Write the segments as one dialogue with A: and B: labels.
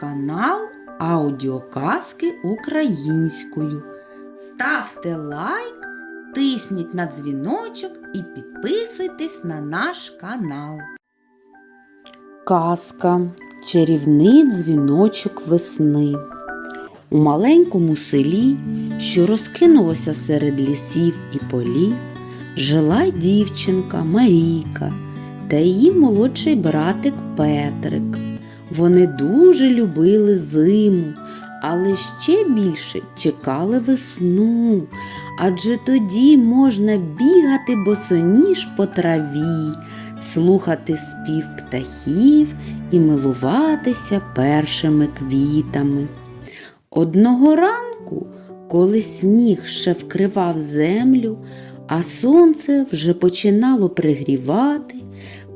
A: канал Аудіоказки українською. Ставте лайк, тисніть на дзвіночок і підписуйтесь на наш канал. Казка Чарівний дзвіночок весни. У маленькому селі, що розкинулося серед лісів і полів, жила дівчинка Марійка та її молодший братик Петрик. Вони дуже любили зиму, але ще більше чекали весну, адже тоді можна бігати босоніж по траві, слухати спів птахів і милуватися першими квітами. Одного ранку, коли сніг ще вкривав землю, а сонце вже починало пригрівати,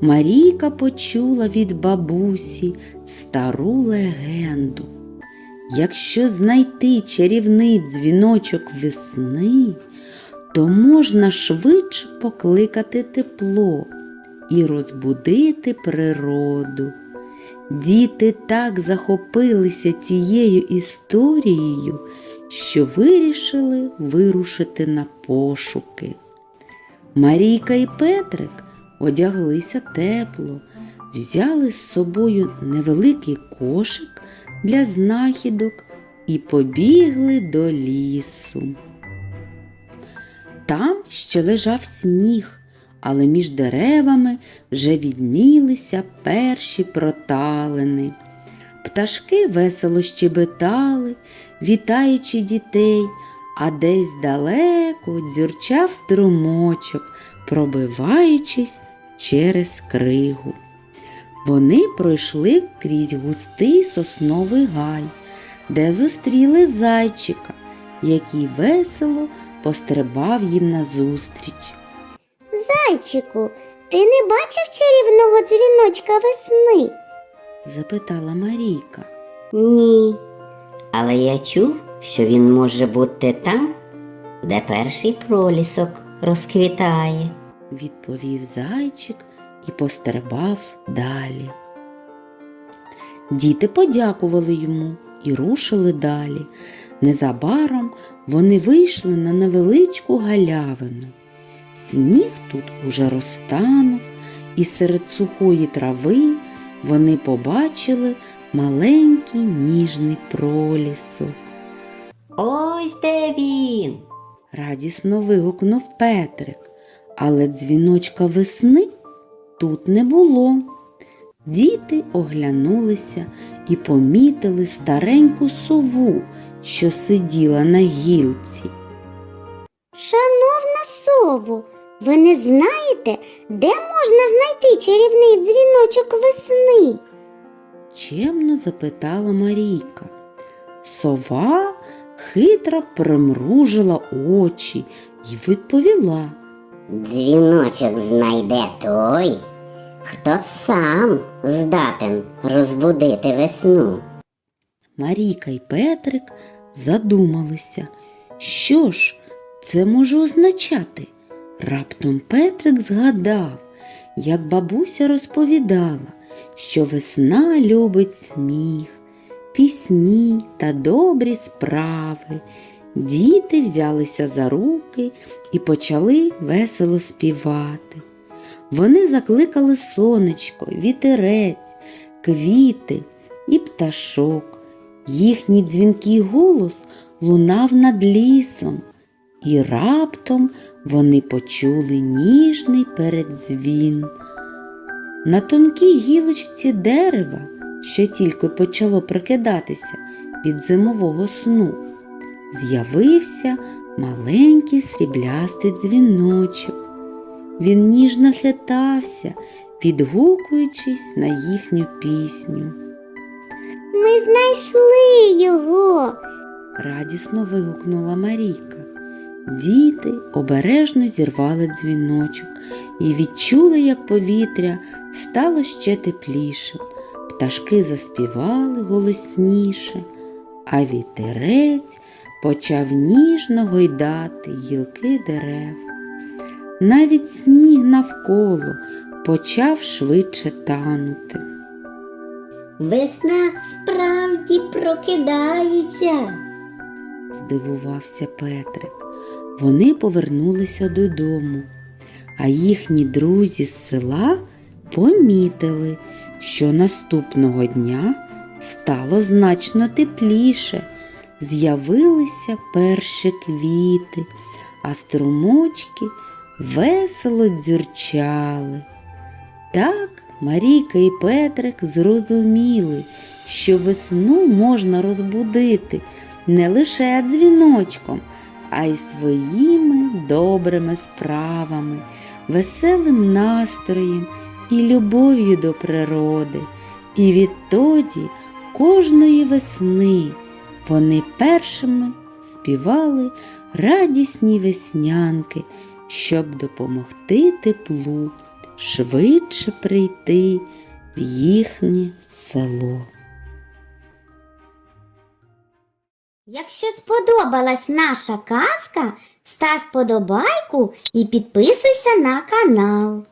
A: Марійка почула від бабусі стару легенду. Якщо знайти чарівний дзвіночок весни, то можна швидше покликати тепло і розбудити природу. Діти так захопилися цією історією, що вирішили вирушити на пошуки. Марійка і Петрик одяглися тепло, взяли з собою невеликий кошик для знахідок і побігли до лісу. Там ще лежав сніг, але між деревами вже віднілися перші проталини. Пташки весело щебетали, вітаючи дітей, а десь далеко дзюрчав струмочок, пробиваючись через кригу. Вони пройшли крізь густий сосновий гай, де зустріли зайчика, який весело пострибав їм назустріч.
B: Зайчику, ти не бачив чарівного дзвіночка весни?
A: запитала Марійка.
C: Ні. Але я чув, що він може бути там, де перший пролісок розквітає.
A: Відповів зайчик і пострибав далі. Діти подякували йому і рушили далі. Незабаром вони вийшли на невеличку галявину. Сніг тут уже розтанув, і серед сухої трави вони побачили маленький ніжний пролісок.
C: Ось де він.
A: Радісно вигукнув Петрик, але дзвіночка весни тут не було. Діти оглянулися і помітили стареньку сову, що сиділа на гілці.
B: Шановна сову, ви не знаєте, де можна знайти чарівний дзвіночок весни?
A: Чемно запитала Марійка. Сова хитро примружила очі і відповіла.
C: Дзвіночок знайде той, хто сам здатен розбудити весну.
A: Марійка і Петрик задумалися, що ж це може означати. Раптом Петрик згадав, як бабуся розповідала, що весна любить сміх, пісні та добрі справи. Діти взялися за руки і почали весело співати. Вони закликали сонечко, вітерець, квіти і пташок. Їхній дзвінкий голос лунав над лісом, і раптом вони почули ніжний передзвін. На тонкій гілочці дерева, що тільки почало прокидатися від зимового сну, з'явився маленький сріблястий дзвіночок. Він ніжно хитався, відгукуючись на їхню пісню.
B: Ми знайшли його.
A: радісно вигукнула Марійка. Діти обережно зірвали дзвіночок і відчули, як повітря стало ще теплішим. Пташки заспівали голосніше, а вітерець почав ніжно гойдати гілки дерев. Навіть сніг навколо почав швидше танути.
C: Весна справді прокидається.
A: здивувався Петрик. Вони повернулися додому, а їхні друзі з села помітили, що наступного дня стало значно тепліше, з'явилися перші квіти, а струмочки весело дзюрчали. Так Марійка і Петрик зрозуміли, що весну можна розбудити не лише дзвіночком, а й своїми добрими справами, веселим настроєм і любов'ю до природи. І відтоді кожної весни вони першими співали радісні веснянки, щоб допомогти теплу швидше прийти в їхнє село.
B: Якщо сподобалась наша казка, став подобайку і підписуйся на канал.